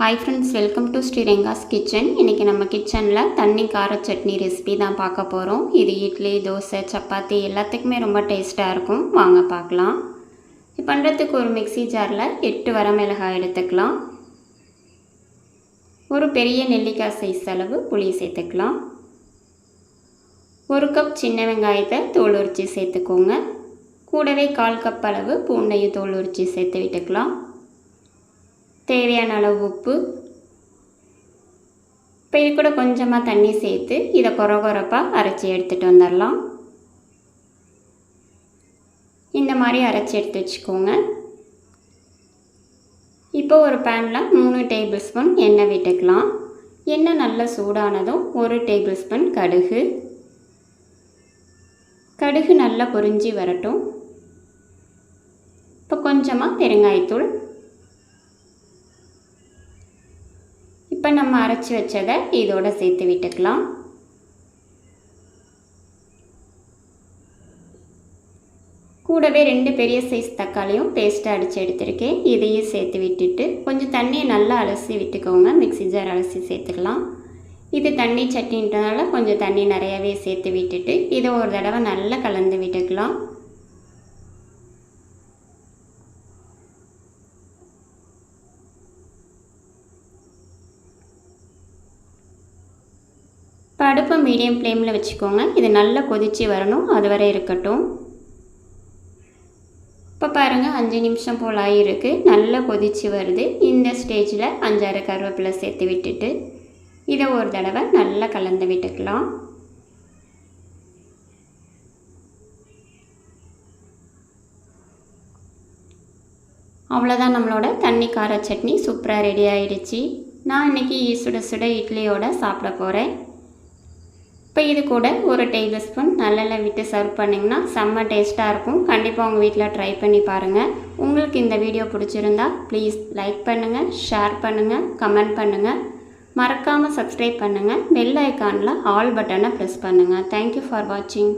Hi friends welcome to Sriranga's kitchen இன்றைக்கி நம்ம கிச்சனில் தண்ணி கார சட்னி ரெசிபி தான் பார்க்க போகிறோம் இது இட்லி தோசை சப்பாத்தி எல்லாத்துக்குமே ரொம்ப டேஸ்ட்டாக இருக்கும். வாங்க பார்க்கலாம். இது பண்ணுறதுக்கு ஒரு மிக்ஸி ஜாரில் எட்டு வரமிளகாய் எடுத்துக்கலாம். ஒரு பெரிய நெல்லிக்காய் சைஸ் அளவு புளி சேர்த்துக்கலாம். ஒரு கப் சின்ன வெங்காயத்தை தோல் உரிச்சி சேர்த்துக்கோங்க. கூடவே கால் கப் அளவு பூண்டையும் தோல் உரிச்சி சேர்த்து விட்டுக்கலாம். தேவையான அளவு உப்பு. இப்போ இது கூட கொஞ்சமாக தண்ணி சேர்த்து இதை குறை குறைப்பாக அரைச்சி எடுத்துகிட்டு வந்துடலாம் இந்த மாதிரி அரைச்சி எடுத்து வச்சுக்கோங்க. இப்போ ஒரு பேனில் மூணு டேபிள் ஸ்பூன் எண்ணெய் விட்டுக்கலாம். எண்ணெய் நல்லா சூடானதும் ஒரு டேபிள் ஸ்பூன் கடுகு. கடுகு நல்லா பொரிஞ்சி வரட்டும். இப்போ கொஞ்சமாக பெருங்காயத்தூள் இப்போ நம்ம அரைச்சி வச்சதை இதோட சேர்த்து விட்டுக்கலாம். கூடவே ரெண்டு பெரிய சைஸ் தக்காளியும் பேஸ்ட்டாக அடித்து எடுத்திருக்கேன். இதையும் சேர்த்து விட்டுட்டு கொஞ்சம் தண்ணியை நல்லா அலசி விட்டுக்கோங்க. மிக்ஸி ஜார் அலசி சேர்த்துக்கலாம். இது தண்ணி சட்னின்றனால கொஞ்சம் தண்ணி நிறையாவே சேர்த்து விட்டுட்டு இதை ஒரு தடவை நல்லா கலந்து விட்டுக்கலாம். இப்போ அடுப்பை மீடியம் ஃப்ளேமில் வச்சுக்கோங்க. இது நல்லா கொதித்து வரணும். அது வரை இருக்கட்டும். இப்போ பாருங்கள் அஞ்சு நிமிஷம் போல் ஆகிருக்கு நல்லா கொதித்து வருது. இந்த ஸ்டேஜில் அஞ்சாறு கருவேப்பிலை சேர்த்து விட்டுட்டு இதை ஒரு தடவை நல்லா கலந்து விட்டுக்கலாம். அவ்வளோதான் நம்மளோட தண்ணி கார சட்னி. சூப்பராக ரெடி ஆகிடுச்சி நான் இன்றைக்கி சுட சுட இட்லியோடு சாப்பிட போகிறேன். இப்போ இது கூட ஒரு டேபிள் ஸ்பூன் நல்லெண்ணெய் விட்டு சர்வ் பண்ணிங்கன்னா செம்ம டேஸ்ட்டாக இருக்கும். கண்டிப்பாக உங்கள் வீட்டில் ட்ரை பண்ணி பாருங்கள் உங்களுக்கு இந்த வீடியோ பிடிச்சிருந்தா ப்ளீஸ் லைக் பண்ணுங்கள் ஷேர் பண்ணுங்கள் கமெண்ட் பண்ணுங்கள் மறக்காமல் சப்ஸ்கிரைப் பண்ணுங்கள் பெல் ஐக்கானில் ஆல் பட்டனை ப்ரெஸ் பண்ணுங்கள் தேங்க்யூ ஃபார் வாட்சிங்